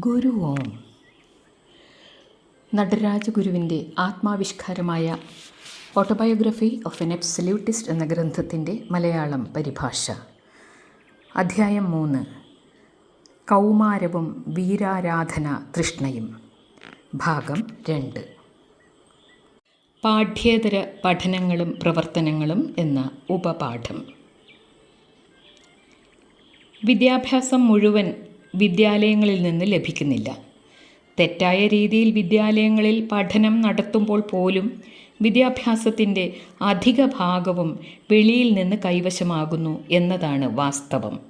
ഗുരു ഓം നടരാജ ഗുരുവിന്റെ ആത്മാവിഷ്കാരമായ autobiography of an absolutist എന്ന ഗ്രന്ഥത്തിന്റെ മലയാളം പരിഭാഷ. അധ്യായം മൂന്ന്. കൗമാരവും വീരാരാധന തൃഷ്ണയും. ഭാഗം രണ്ട്. പാഠ്യേതര പഠനങ്ങളും പ്രവർത്തനങ്ങളും എന്ന ഉപപാഠം. വിദ്യാഭ്യാസം മുഴുവൻ വിദ്യാലയങ്ങളിൽ നിന്ന് ലഭിക്കുന്നില്ല. തെറ്റായ രീതിയിൽ വിദ്യാലയങ്ങളിൽ പഠനം നടത്തുമ്പോൾ പോലും വിദ്യാഭ്യാസത്തിന്റെ അധിക ഭാഗവും വെളിയിൽ നിന്ന് കൈവശമാകുന്നു എന്നതാണ് വാസ്തവം.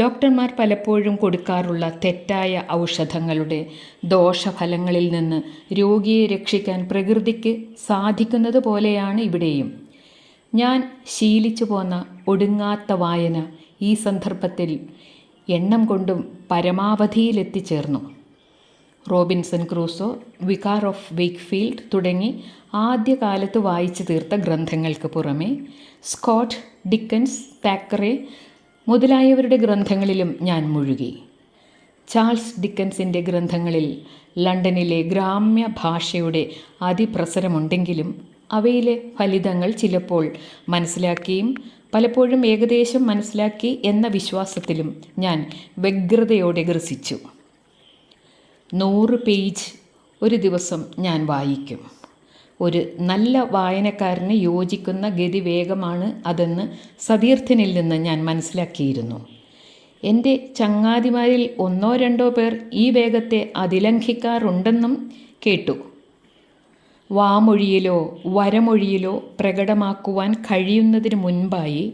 ഡോക്ടർമാർ പലപ്പോഴും കൊടുക്കാറുള്ള തെറ്റായ ഔഷധങ്ങളുടെ ദോഷഫലങ്ങളിൽ നിന്ന് രോഗിയെ രക്ഷിക്കാൻ പ്രകൃതിക്ക് സാധിക്കുന്നത് പോലെയാണ് ഇവിടെയും. ഞാൻ ശീലിച്ചു പോന്ന ഒടുങ്ങാത്ത വായന ഈ സന്ദർഭത്തിൽ എണ്ണം കൊണ്ടും പരമാവധിയിലെത്തിച്ചേർന്നു. Robinson Crusoe vicar of Wakefield തുടങ്ങി ആദ്യകാലത്ത് വായിച്ചു തീർത്ത ഗ്രന്ഥങ്ങൾക്ക് പുറമെ സ്കോട്ട് ഡിക്കൻസ് താക്കറെ മുതലായവരുടെ ഗ്രന്ഥങ്ങളിലും ഞാൻ മുഴുകി. ചാൾസ് ഡിക്കൻസിന്റെ ഗ്രന്ഥങ്ങളിൽ ലണ്ടനിലെ ഗ്രാമ്യ ഭാഷയുടെ അതിപ്രസരമുണ്ടെങ്കിലും അവയിലെ ഫലിതങ്ങൾ ചിലപ്പോൾ മനസ്സിലാക്കിയും പലപ്പോഴും ഏകദേശം മനസ്സിലാക്കി എന്ന വിശ്വാസത്തിലും ഞാൻ വ്യഗ്രതയോടെ ഗ്രസിച്ചു. നൂറ് പേജ് ഒരു ദിവസം ഞാൻ വായിക്കും. ഒരു നല്ല വായനക്കാരന് യോജിക്കുന്ന ഗതിവേഗമാണ് അതെന്ന് സതീർത്ഥനിൽ നിന്ന് ഞാൻ മനസ്സിലാക്കിയിരുന്നു. എന്റെ ചങ്ങാതിമാരിൽ ഒന്നോ രണ്ടോ പേർ ഈ വേഗത്തെ അതിലംഘിക്കാറുണ്ടെന്നും കേട്ടു. വാമൊഴിയിലോ വരമൊഴിയിലോ പ്രകടമാക്കുവാൻ കഴിയുന്നതിന് മുൻപായി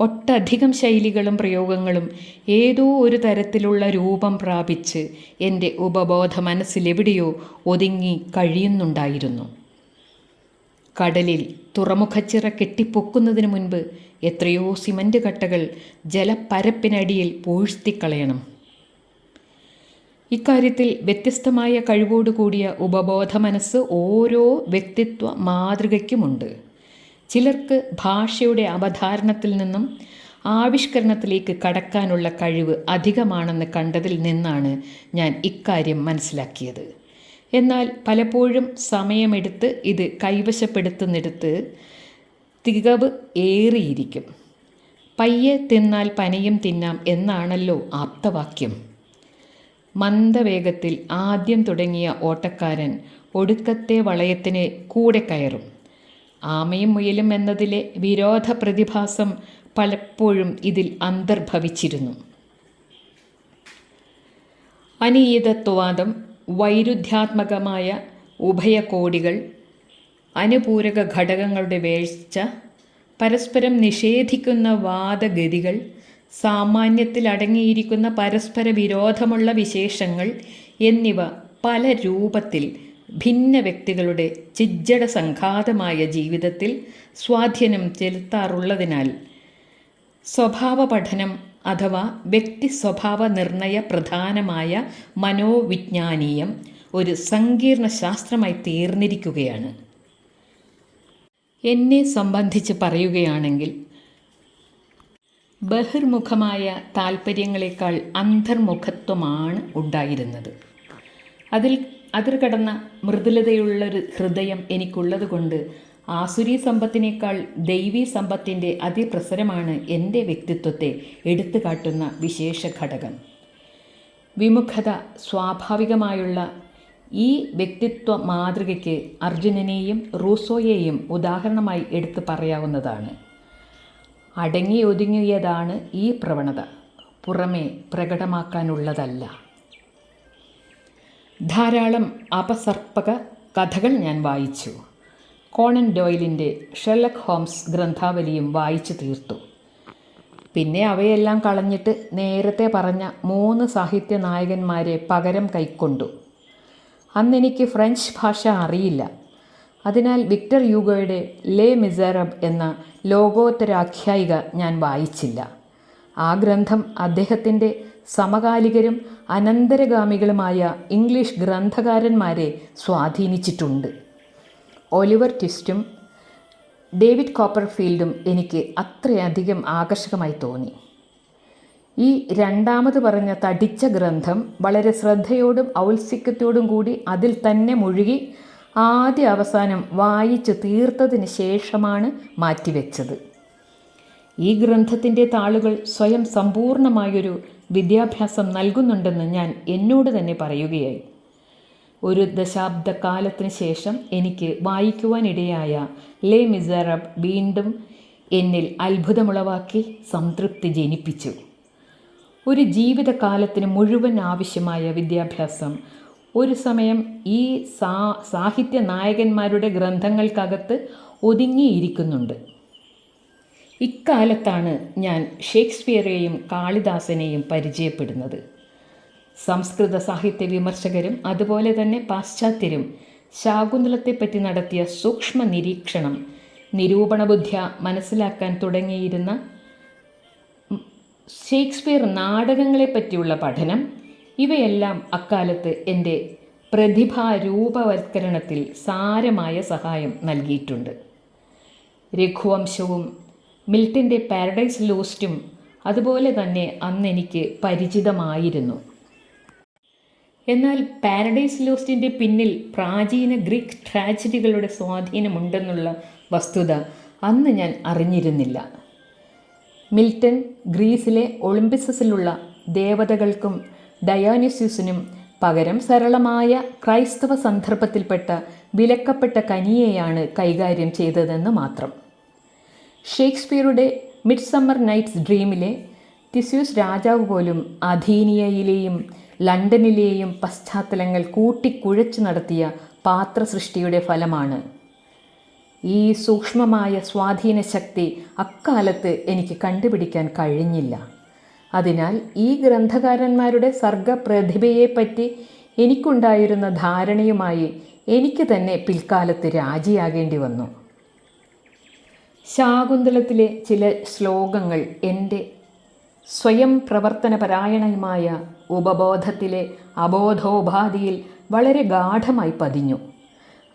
ഒട്ടധികം ശൈലികളും പ്രയോഗങ്ങളും ഏതോ ഒരു തരത്തിലുള്ള രൂപം പ്രാപിച്ച് എന്റെ ഉപബോധ മനസ്സിലെവിടെയോ ഒതുങ്ങി കഴിയുന്നുണ്ടായിരുന്നു. കടലിൽ തുറമുഖച്ചിറ കെട്ടിപ്പൊക്കുന്നതിന് മുൻപ് എത്രയോ സിമന്റ് കട്ടകൾ ജലപ്പരപ്പിനടിയിൽ പൂഴ്ത്തിക്കളയണം. ഇക്കാര്യത്തിൽ വ്യത്യസ്തമായ കഴിവോടുകൂടിയ ഉപബോധ മനസ്സ് ഓരോ വ്യക്തിത്വ മാതൃകയ്ക്കുമുണ്ട്. ചിലർക്ക് ഭാഷയുടെ അവധാരണത്തിൽ നിന്നും ആവിഷ്കരണത്തിലേക്ക് കടക്കാനുള്ള കഴിവ് അധികമാണെന്ന് കണ്ടതിൽ നിന്നാണ് ഞാൻ ഇക്കാര്യം മനസ്സിലാക്കിയത്. എന്നാൽ പലപ്പോഴും സമയമെടുത്ത് ഇത് കൈവശപ്പെടുത്തുന്നിടത്ത് തികവ് ഏറിയിരിക്കും. പയ്യെ തിന്നാൽ പനയും തിന്നാം എന്നാണല്ലോ ആപ്തവാക്യം. മന്ദവേഗത്തിൽ ആദ്യം തുടങ്ങിയ ഓട്ടക്കാരൻ ഒടുക്കത്തെ വളയത്തിന് കൂടെ കയറും. ആമയും മുയലും എന്നതിലെ വിരോധ പ്രതിഭാസം പലപ്പോഴും ഇതിൽ അന്തർഭവിച്ചിരുന്നു. അനിയതത്വവാദം വൈരുദ്ധ്യാത്മകമായ ഉഭയകോടികൾ അനുപൂരക ഘടകങ്ങളുടെ വേഴ്ച പരസ്പരം നിഷേധിക്കുന്ന വാദഗതികൾ സാമാന്യത്തിൽ അടങ്ങിയിരിക്കുന്ന പരസ്പര വിരോധമുള്ള വിശേഷങ്ങൾ എന്നിവ പല രൂപത്തിൽ ഭിന്ന വ്യക്തികളുടെ ചിജ്ജട സംഘാതമായ ജീവിതത്തിൽ സ്വാധീനം ചെലുത്താറുള്ളതിനാൽ സ്വഭാവ പഠനം അഥവാ വ്യക്തി സ്വഭാവ നിർണയ പ്രധാനമായ മനോവിജ്ഞാനീയം ഒരു സങ്കീർണ ശാസ്ത്രമായി തീർന്നിരിക്കുകയാണ്. എന്നെ സംബന്ധിച്ച് പറയുകയാണെങ്കിൽ ബഹിർമുഖമായ താല്പര്യങ്ങളെക്കാൾ അന്തർമുഖത്വമാണ് ഉണ്ടായിരുന്നത്. അതിൽ അതിർ കടന്ന മൃദുലതയുള്ളൊരു ഹൃദയം എനിക്കുള്ളത് കൊണ്ട് ആസുരി സമ്പത്തിനേക്കാൾ ദൈവീ സമ്പത്തിന്റെ അതിപ്രസരമാണ് എന്റെ വ്യക്തിത്വത്തെ എടുത്തു കാട്ടുന്ന വിശേഷ ഘടകം. വിമുഖത സ്വാഭാവികമായുള്ള ഈ വ്യക്തിത്വ മാതൃകയ്ക്ക് അർജുനനെയും റൂസോയെയും ഉദാഹരണമായി എടുത്തു പറയാവുന്നതാണ്. അടങ്ങി ഒതുങ്ങിയതാണ് ഈ പ്രവണത. പുറമേ പ്രകടമാക്കാനുള്ളതല്ല. ധാരാളം അപസർപ്പക കഥകൾ ഞാൻ വായിച്ചു. കോണൻ ഡോയിലിന്റെ ഷെർലക് ഹോംസ് ഗ്രന്ഥാവലിയും വായിച്ചു തീർത്തു. പിന്നെ അവയെല്ലാം കളഞ്ഞിട്ട് നേരത്തെ പറഞ്ഞ മൂന്ന് സാഹിത്യ നായകന്മാരെ പകരം കൈക്കൊണ്ടു. അന്നെനിക്ക് ഫ്രഞ്ച് ഭാഷ അറിയില്ല. അതിനാൽ വിക്ടർ യൂഗോയുടെ ലേ മിസറബ് എന്ന ലോകോത്തരാഖ്യായിക ഞാൻ വായിച്ചില്ല. ആ ഗ്രന്ഥം അദ്ദേഹത്തിന്റെ സമകാലികരും അനന്തരഗാമികളുമായ ഇംഗ്ലീഷ് ഗ്രന്ഥകാരന്മാരെ സ്വാധീനിച്ചിട്ടുണ്ട്. ഒലിവർ ട്വിസ്റ്റും ഡേവിഡ് കോപ്പർഫീൽഡും എനിക്ക് അത്രയധികം ആകർഷകമായി തോന്നി. ഈ രണ്ടാമത് പറഞ്ഞ തടിച്ച ഗ്രന്ഥം വളരെ ശ്രദ്ധയോടും ഔത്സുക്യത്തോടും കൂടി അതിൽ തന്നെ മുഴുകി ആദ്യ അവസാനം വായിച്ചു തീർത്തതിന് ശേഷമാണ് മാറ്റിവെച്ചത്. ഈ ഗ്രന്ഥത്തിന്റെ താളുകൾ സ്വയം സമ്പൂർണമായൊരു വിദ്യാഭ്യാസം നൽകുന്നുണ്ടെന്ന് ഞാൻ എന്നോട് തന്നെ പറയുകയായി. ഒരു ദശാബ്ദ കാലത്തിന് ശേഷം എനിക്ക് വായിക്കുവാനിടയായ ലേ മിസറബ് വീണ്ടും എന്നിൽ അത്ഭുതമുളവാക്കി സംതൃപ്തി ജനിപ്പിച്ചു. ഒരു ജീവിതകാലത്തിന് മുഴുവൻ ആവശ്യമായ വിദ്യാഭ്യാസം ഒരു സമയം ഈ സാ സാഹിത്യ നായകന്മാരുടെ ഗ്രന്ഥങ്ങൾക്കകത്ത് ഒതുങ്ങിയിരിക്കുന്നുണ്ട്. ഇക്കാലത്താണ് ഞാൻ ഷേക്സ്പിയറെയും കാളിദാസനെയും പരിചയപ്പെടുന്നത്. സംസ്കൃത സാഹിത്യ വിമർശകരും അതുപോലെ തന്നെ പാശ്ചാത്യരും ശാകുന്തളത്തെപ്പറ്റി നടത്തിയ സൂക്ഷ്മ നിരീക്ഷണം നിരൂപണബുദ്ധ്യ മനസ്സിലാക്കാൻ തുടങ്ങിയിരുന്ന ഷേക്സ്പിയർ നാടകങ്ങളെപ്പറ്റിയുള്ള പഠനം ഇവയെല്ലാം അക്കാലത്ത് എന്റെ പ്രതിഭാരൂപവത്കരണത്തിൽ സാരമായ സഹായം നൽകിയിട്ടുണ്ട്. രഘുവംശവും മിൽട്ടന്റെ പാരഡൈസ് ലോസ്റ്റും അതുപോലെ തന്നെ അന്ന് എനിക്ക് പരിചിതമായിരുന്നു. എന്നാൽ പാരഡൈസ് ലോസ്റ്റിന്റെ പിന്നിൽ പ്രാചീന ഗ്രീക്ക് ട്രാജഡികളുടെ സ്വാധീനമുണ്ടെന്നുള്ള വസ്തുത അന്ന് ഞാൻ അറിഞ്ഞിരുന്നില്ല. മിൽട്ടൺ ഗ്രീസിലെ ഒളിമ്പിസസിലുള്ള ദേവതകൾക്കും ഡയോനിസ്യൂസിനും പകരം സരളമായ ക്രൈസ്തവ സന്ദർഭത്തിൽപ്പെട്ട വിലക്കപ്പെട്ട കനിയെയാണ് കൈകാര്യം ചെയ്തതെന്ന് മാത്രം. ഷേക്സ്പിയറുടെ മിഡ് സമ്മർ നൈറ്റ്സ് ഡ്രീമിലെ തിസ്യൂസ് രാജാവ് പോലും അധീനിയയിലെയും ലണ്ടനിലെയും പശ്ചാത്തലങ്ങൾ കൂട്ടിക്കുഴച്ചു നടത്തിയ പാത്രസൃഷ്ടിയുടെ ഫലമാണ്. ഈ സൂക്ഷ്മമായ സ്വാധീന ശക്തി അക്കാലത്ത് എനിക്ക് കണ്ടുപിടിക്കാൻ കഴിഞ്ഞില്ല. അതിനാൽ ഈ ഗ്രന്ഥകാരന്മാരുടെ സർഗപ്രതിഭയെപ്പറ്റി എനിക്കുണ്ടായിരുന്ന ധാരണയുമായി എനിക്ക് തന്നെ പിൽക്കാലത്ത് രാജിയാകേണ്ടി വന്നു. ശാകുന്തളത്തിലെ ചില ശ്ലോകങ്ങൾ എന്റെ സ്വയം പ്രവർത്തനപരായണമായ ഉപബോധത്തിലെ അബോധോപാധിയിൽ വളരെ ഗാഠമായി പതിഞ്ഞു.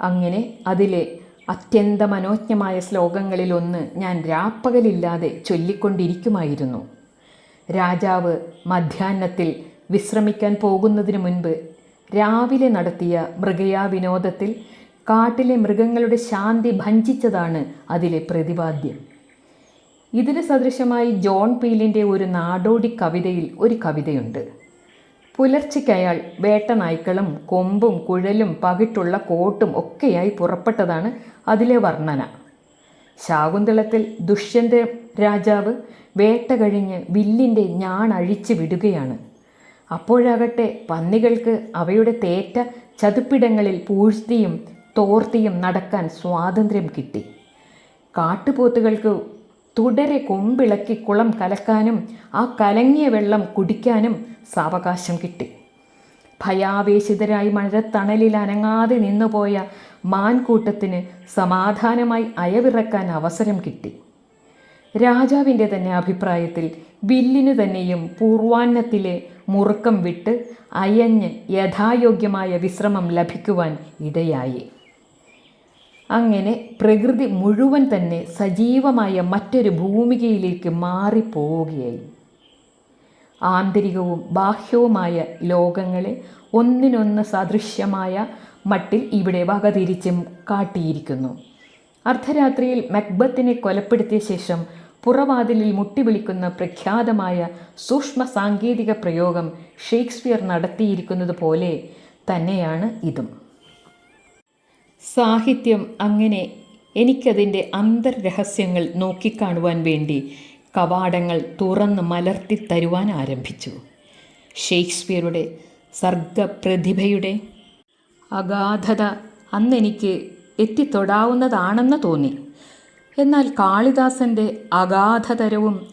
അങ്ങനെ അതിലെ അത്യന്തമനോജ്ഞമായ ശ്ലോകങ്ങളിലൊന്ന് ഞാൻ രാപ്പകലില്ലാതെ ചൊല്ലിക്കൊണ്ടിരിക്കുമായിരുന്നു. രാജാവ് മധ്യാഹ്നത്തിൽ വിശ്രമിക്കാൻ പോകുന്നതിന് മുൻപ് രാവിലെ നടത്തിയ മൃഗയാ വിനോദത്തിൽ കാട്ടിലെ മൃഗങ്ങളുടെ ശാന്തി ഭഞ്ചിച്ചതാണ് അതിലെ പ്രതിപാദ്യം. ഇതിന് സദൃശമായി ജോൺ പീലിന്റെ ഒരു നാടോടി കവിതയിൽ ഒരു കവിതയുണ്ട്. പുലർച്ചയ്ക്ക് അയാൾ വേട്ടനായ്ക്കളും കൊമ്പും കുഴലും പകിട്ടുള്ള കോട്ടും ഒക്കെയായി പുറപ്പെട്ടതാണ് അതിലെ വർണന. ശാകുന്തളത്തിൽ ദുഷ്യന്ത രാജാവ് വേട്ട കഴിഞ്ഞ് വില്ലിന്റെ ഞാണഴിച്ച് വിടുകയാണ്. അപ്പോഴാകട്ടെ പന്നികൾക്ക് അവയുടെ തേറ്റ ചതുപ്പിടങ്ങളിൽ പൂഴ്ത്തിയും തോർത്തിയും നടക്കാൻ സ്വാതന്ത്ര്യം കിട്ടി. കാട്ടുപോത്തുകൾക്ക് തുടരെ കൊമ്പിളക്കി കുളം കലക്കാനും ആ കലങ്ങിയ വെള്ളം കുടിക്കാനും സാവകാശം കിട്ടി. ഭയാവേശിതരായി മഴത്തണലിൽ അനങ്ങാതെ നിന്നുപോയ മാൻകൂട്ടത്തിന് സമാധാനമായി അയവിറക്കാൻ അവസരം കിട്ടി. രാജാവിന്റെ തന്നെ അഭിപ്രായത്തിൽ വില്ലിനു തന്നെയും പൂർവാന്നത്തിലെ മുറുക്കം വിട്ട് അയഞ്ഞ് യഥായോഗ്യമായ വിശ്രമം ലഭിക്കുവാൻ ഇടയായി. അങ്ങനെ പ്രകൃതി മുഴുവൻ തന്നെ സജീവമായ മറ്റൊരു ഭൂമികയിലേക്ക് മാറിപ്പോവുകയായി. ആന്തരികവും ബാഹ്യവുമായ ലോകങ്ങളെ ഒന്നിനൊന്ന് സദൃശ്യമായ മട്ടിൽ ഇവിടെ വകതിരിച്ചും കാട്ടിയിരിക്കുന്നു. അർദ്ധരാത്രിയിൽ മക്ബത്തിനെ കൊലപ്പെടുത്തിയ ശേഷം പുറവാതിലിൽ മുട്ടിവിളിക്കുന്ന പ്രഖ്യാതമായ സൂക്ഷ്മ സാങ്കേതിക പ്രയോഗം ഷേക്സ്പിയർ നടത്തിയിരിക്കുന്നത് പോലെ തന്നെയാണ് ഇതും. സാഹിത്യം അങ്ങനെ എനിക്കതിന്റെ അന്തർരഹസ്യങ്ങൾ നോക്കിക്കാണുവാൻ വേണ്ടി കവാടങ്ങൾ തുറന്ന് മലർത്തി തരുവാൻ ആരംഭിച്ചു. ഷേക്സ്പിയറുടെ സർഗപ്രതിഭയുടെ അഗാധത അന്നെനിക്ക് എത്തിത്തൊടാവുന്നതാണെന്ന് തോന്നി. എന്നാൽ കാളിദാസന്റെ അഗാധതരവും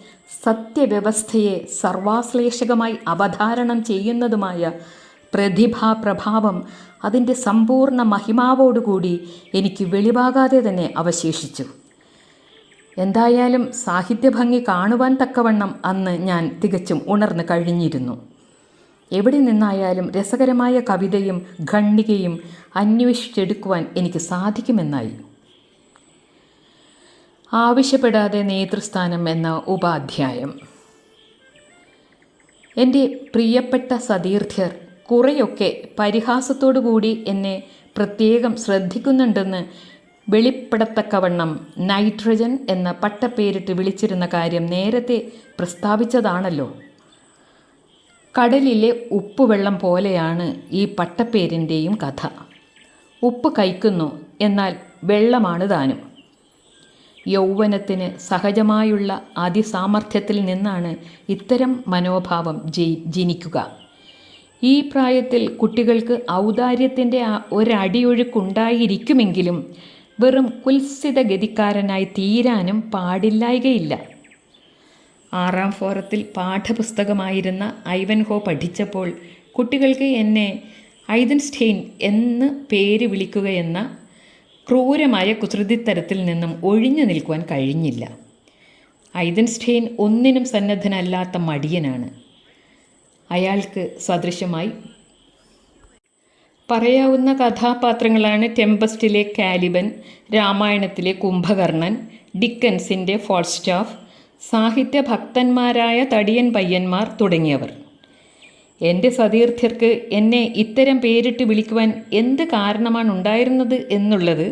സത്യവ്യവസ്ഥയെ സർവാശ്ലേഷകമായി അവധാരണം ചെയ്യുന്നതുമായ പ്രതിഭാപ്രഭാവം അതിന്റെ സമ്പൂർണ മഹിമാവോടുകൂടി എനിക്ക് വെളിവാകാതെ തന്നെ അവശേഷിച്ചു. എന്തായാലും സാഹിത്യഭംഗി കാണുവാൻ തക്കവണ്ണം അന്ന് ഞാൻ തികച്ചും ഉണർന്നു കഴിഞ്ഞിരുന്നു. എവിടെ നിന്നായാലും രസകരമായ കവിതയും ഖണ്ഡികയും അന്വേഷിച്ചെടുക്കുവാൻ എനിക്ക് സാധിക്കുമെന്നായി. ആവശ്യപ്പെടാതെ നേതൃസ്ഥാനം എന്ന ഉപാധ്യായം. എന്റെ പ്രിയപ്പെട്ട സതീർത്ഥ്യർ കുറെയൊക്കെ പരിഹാസത്തോടു കൂടി എന്നെ പ്രത്യേകം ശ്രദ്ധിക്കുന്നുണ്ടെന്ന് വെളിപ്പെടത്തക്കവണ്ണം നൈട്രജൻ എന്ന പട്ടപ്പേരിട്ട് വിളിച്ചിരുന്ന കാര്യം നേരത്തെ പ്രസ്താവിച്ചതാണല്ലോ. കടലിലെ ഉപ്പുവെള്ളം പോലെയാണ് ഈ പട്ടപ്പേരിന്റെയും കഥ. ഉപ്പ് കയ്ക്കുന്നു എന്നാൽ വെള്ളമാണ് താനും. യൗവനത്തിന് സഹജമായുള്ള അതിസാമർഥ്യത്തിൽ നിന്നാണ് ഇത്തരം മനോഭാവം ജയി ജനിക്കുക. ഈ പ്രായത്തിൽ കുട്ടികൾക്ക് ഔദാര്യത്തിന്റെ ഒരടിയൊഴുക്കുണ്ടായിരിക്കുമെങ്കിലും വെറും കുൽസിത ഗതിക്കാരനായി തീരാനും പാടില്ലായികയില്ല. ആറാം ഫോറത്തിൽ പാഠപുസ്തകമായിരുന്ന ഐവൻഹോ പഠിച്ചപ്പോൾ കുട്ടികൾക്ക് എന്നെ ഐതൻസ്റ്റെയിൻ എന്ന് പേര് വിളിക്കുകയെന്ന ക്രൂരമായ കുസൃതിത്തരത്തിൽ നിന്നും ഒഴിഞ്ഞു നിൽക്കുവാൻ കഴിഞ്ഞില്ല. ഐതൻസ്റ്റെയിൻ ഒന്നിനും സന്നദ്ധനല്ലാത്ത മടിയനാണ്. അയാൾക്ക് സദൃശമായി പറയാവുന്ന കഥാപാത്രങ്ങളാണ് ടെമ്പസ്റ്റിലെ കാലിബൻ രാമായണത്തിലെ കുംഭകർണൻ ഡിക്കൻസിന്റെ ഫോൾസ്റ്റാഫ് സാഹിത്യ ഭക്തന്മാരായ തടിയൻ പയ്യന്മാർ തുടങ്ങിയവർ. എന്റെ സതീർത്ഥ്യർക്ക് എന്നെ ഇത്തരം പേരിട്ട് വിളിക്കുവാൻ എന്ത് കാരണമാണ് ഉണ്ടായിരുന്നത് എന്നുള്ളത്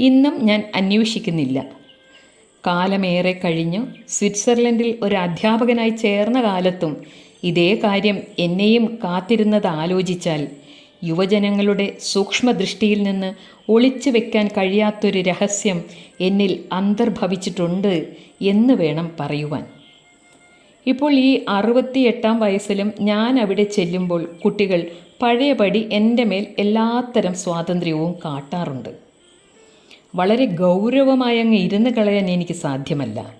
ഇന്നും ഞാൻ അന്വേഷിക്കുന്നില്ല. കാലമേറെ കഴിഞ്ഞു സ്വിറ്റ്സർലൻഡിൽ ഒരു അധ്യാപകനായി ചേർന്ന കാലത്തും ഇതേ കാര്യം എന്നെയും കാത്തിരുന്നത് ആലോചിച്ചാൽ യുവജനങ്ങളുടെ സൂക്ഷ്മദൃഷ്ടിയിൽ നിന്ന് ഒളിച്ചു വെക്കാൻ കഴിയാത്തൊരു രഹസ്യം എന്നിൽ അന്തർഭവിച്ചിട്ടുണ്ട് എന്ന് വേണം പറയുവാൻ. ഇപ്പോൾ ഈ അറുപത്തിയെട്ടാം വയസ്സിലും ഞാൻ അവിടെ ചെല്ലുമ്പോൾ കുട്ടികൾ പഴയപടി എന്റെ മേൽ എല്ലാത്തരം സ്വാതന്ത്ര്യവും കാട്ടാറുണ്ട്. വളരെ ഗൗരവമായി അങ്ങ് ഇരുന്ന് കളയാൻ എനിക്ക് സാധ്യമല്ല.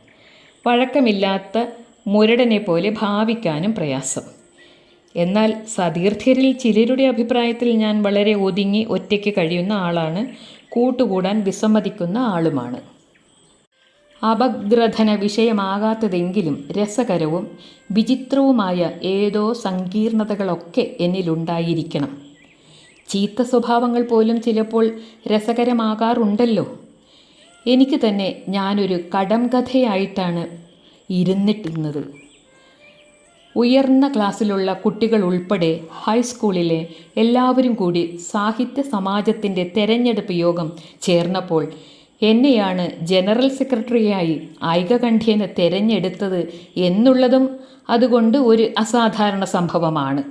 വഴക്കമില്ലാത്ത മുരടനെ പോലെ ഭാവിക്കാനും പ്രയാസം. എന്നാൽ സതീർത്ഥ്യരിൽ ചിലരുടെ അഭിപ്രായത്തിൽ ഞാൻ വളരെ ഒതുങ്ങി ഒറ്റയ്ക്ക് കഴിയുന്ന ആളാണ് കൂട്ടുകൂടാൻ വിസമ്മതിക്കുന്ന ആളുമാണ്. അപഗ്രഥന വിഷയമാകാത്തതെങ്കിലും രസകരവും വിചിത്രവുമായ ഏതോ സങ്കീർണതകളൊക്കെ എന്നിലുണ്ടായിരിക്കണം. ചീത്ത സ്വഭാവങ്ങൾ പോലും ചിലപ്പോൾ രസകരമാകാറുണ്ടല്ലോ. എനിക്ക് തന്നെ ഞാനൊരു കടം കഥയായിട്ടാണ് ഇരുന്നിട്ടുന്നത് ഉയർന്ന ക്ലാസ്സിലുള്ള കുട്ടികൾ ഉൾപ്പെടെ ഹൈസ്കൂളിലെ എല്ലാവരും കൂടി സാഹിത്യ സമാജത്തിന്റെ തെരഞ്ഞെടുപ്പ് യോഗം ചേർന്നപ്പോൾ എന്നെയാണ് ജനറൽ സെക്രട്ടറിയായി ഐകകണ്ഠ്യേന തെരഞ്ഞെടുത്തത് എന്നുള്ളതും അതുകൊണ്ട് ഒരു അസാധാരണ സംഭവമാണ്.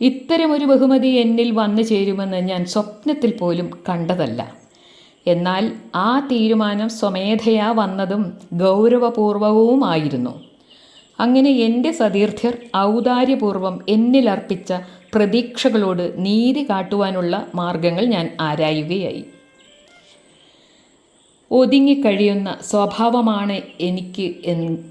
ഇത്തരമൊരു ബഹുമതി എന്നിൽ വന്നു ചേരുമെന്ന് ഞാൻ സ്വപ്നത്തിൽ പോലും കണ്ടതല്ല. എന്നാൽ ആ തീരുമാനം സ്വമേധയാ വന്നതും ഗൗരവപൂർവവുമായിരുന്നു. അങ്ങനെ എന്റെ സതീർത്ഥ്യർ ഔദാര്യപൂർവം എന്നിലർപ്പിച്ച പ്രതീക്ഷകളോട് നീതി കാട്ടുവാനുള്ള മാർഗങ്ങൾ ഞാൻ ആരായുകയായി. ഒതുങ്ങിക്കഴിയുന്ന സ്വഭാവമാണ് എനിക്ക്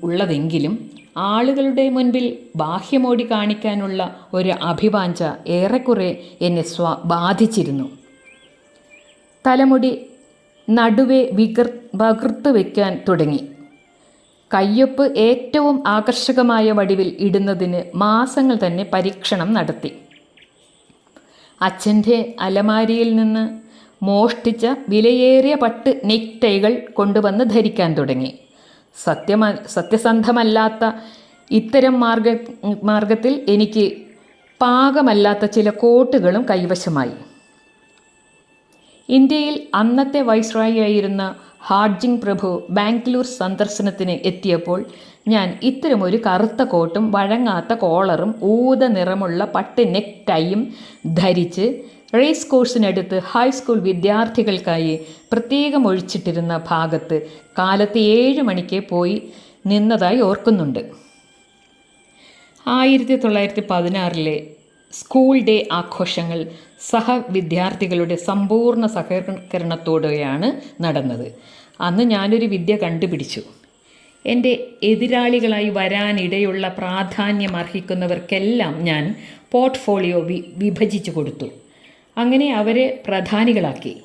ഉള്ളതെങ്കിലും ആളുകളുടെ മുൻപിൽ ബാഹ്യമോടി കാണിക്കാനുള്ള ഒരു അഭിവാഞ്ച ഏറെക്കുറെ എന്നെ സ്വ ബാധിച്ചിരുന്നു. തലമുടി നടുവെ വികർ വകർത്ത് വയ്ക്കാൻ തുടങ്ങി. കയ്യൊപ്പ് ഏറ്റവും ആകർഷകമായ വടിവിൽ ഇടുന്നതിന് മാസങ്ങൾ തന്നെ പരീക്ഷണം നടത്തി. അച്ഛന്റെ അലമാരിയിൽ നിന്ന് മോഷ്ടിച്ച വിലയേറിയ പട്ട് നെക്ടൈകൾ കൊണ്ടുവന്ന് ധരിക്കാൻ തുടങ്ങി. സത്യമ സത്യസന്ധമല്ലാത്ത ഇത്തരം മാർഗ മാർഗത്തിൽ എനിക്ക് പാകമല്ലാത്ത ചില കോട്ടുകളും കൈവശമായി. ഇന്ത്യയിൽ അന്നത്തെ വൈസ്രോയായിരുന്ന ഹാർജിങ് പ്രഭു ബാംഗ്ലൂർ സന്ദർശനത്തിന് എത്തിയപ്പോൾ ഞാൻ ഇത്തരമൊരു കറുത്ത കോട്ടും വഴങ്ങാത്ത കോളറും ഊത നിറമുള്ള പട്ട് നെക്ക് ടൈയും ധരിച്ച് റേസ് കോഴ്സിനടുത്ത് ഹൈസ്കൂൾ വിദ്യാർത്ഥികൾക്കായി പ്രത്യേകം ഒഴിച്ചിട്ടിരുന്ന ഭാഗത്ത് കാലത്ത് ഏഴ് മണിക്ക് പോയി നിന്നതായി ഓർക്കുന്നുണ്ട്. ആയിരത്തി തൊള്ളായിരത്തി പതിനാറിലെ സ്കൂൾ ഡേ ആഘോഷങ്ങൾ സഹവിദ്യാർത്ഥികളുടെ സമ്പൂർണ സഹകരണത്തോടെയാണ് നടന്നത്. അന്ന് ഞാനൊരു വിദ്യ കണ്ടുപിടിച്ചു. എന്റെ എതിരാളികളായി വരാനിടയുള്ള പ്രാധാന്യം അർഹിക്കുന്നവർക്കെല്ലാം ഞാൻ പോർട്ട്ഫോളിയോ വി വിഭജിച്ചു കൊടുത്തു. അങ്ങനെ അവരെ പ്രധാനികളാക്കി.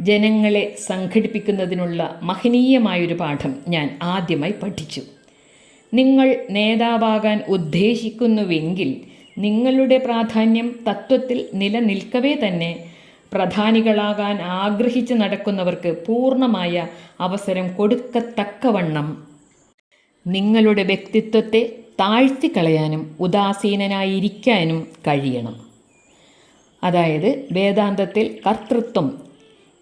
ജനങ്ങളെ സംഘടിപ്പിക്കുന്നതിനുള്ള മഹനീയമായൊരു പാഠം ഞാൻ ആദ്യമായി പഠിച്ചു. നിങ്ങൾ നേതാവാകാൻ ഉദ്ദേശിക്കുന്നുവെങ്കിൽ നിങ്ങളുടെ പ്രാധാന്യം തത്വത്തിൽ നിലനിൽക്കവേ തന്നെ പ്രധാനികളാകാൻ ആഗ്രഹിച്ച് നടക്കുന്നവർക്ക് പൂർണമായ അവസരം കൊടുക്കത്തക്കവണ്ണം. നിങ്ങളുടെ വ്യക്തിത്വത്തെ താഴ്ത്തിക്കളയാനും ഉദാസീനനായിരിക്കാനും കഴിയണം. അതായത് വേദാന്തത്തിൽ കർത്തൃത്വം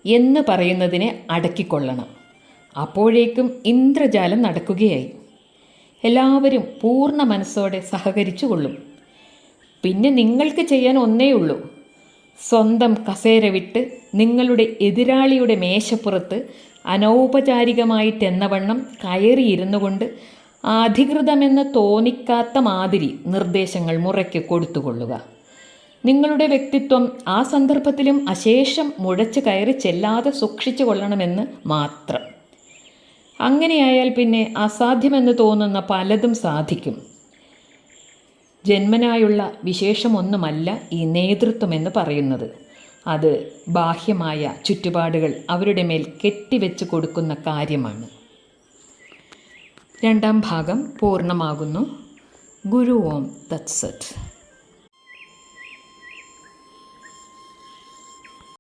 എന്ന് പറയുന്നതിനെ അടക്കിക്കൊള്ളണം. അപ്പോഴേക്കും ഇന്ദ്രജാലം നടക്കുകയായി. എല്ലാവരും പൂർണ മനസ്സോടെ സഹകരിച്ചു കൊള്ളും പിന്നെ നിങ്ങൾക്ക് ചെയ്യാൻ ഒന്നേ ഉള്ളൂ സ്വന്തം കസേര വിട്ട് നിങ്ങളുടെ എതിരാളിയുടെ മേശപ്പുറത്ത് അനൗപചാരികമായിട്ടെന്നവണ്ണം കയറിയിരുന്നു കൊണ്ട് അധികൃതമെന്ന് തോന്നിക്കാത്ത മാതിരി നിർദ്ദേശങ്ങൾ മുറയ്ക്ക് കൊടുത്തുകൊള്ളുക. നിങ്ങളുടെ വ്യക്തിത്വം ആ സന്ദർഭത്തിലും അശേഷം മുഴച്ച് കയറി ചെല്ലാതെ സൂക്ഷിച്ചു കൊള്ളണമെന്ന് മാത്രം. അങ്ങനെയായാൽ പിന്നെ അസാധ്യമെന്ന് തോന്നുന്ന പലതും സാധിക്കും. ജന്മനായുള്ള വിശേഷമൊന്നുമല്ല ഈ നേതൃത്വമെന്ന് പറയുന്നത്. അത് ബാഹ്യമായ ചുറ്റുപാടുകൾ അവരുടെ മേൽ കെട്ടിവെച്ച് കൊടുക്കുന്ന കാര്യമാണ്. രണ്ടാം ഭാഗം പൂർണമാകുന്നു. ഗുരു ഓം തത്സത്.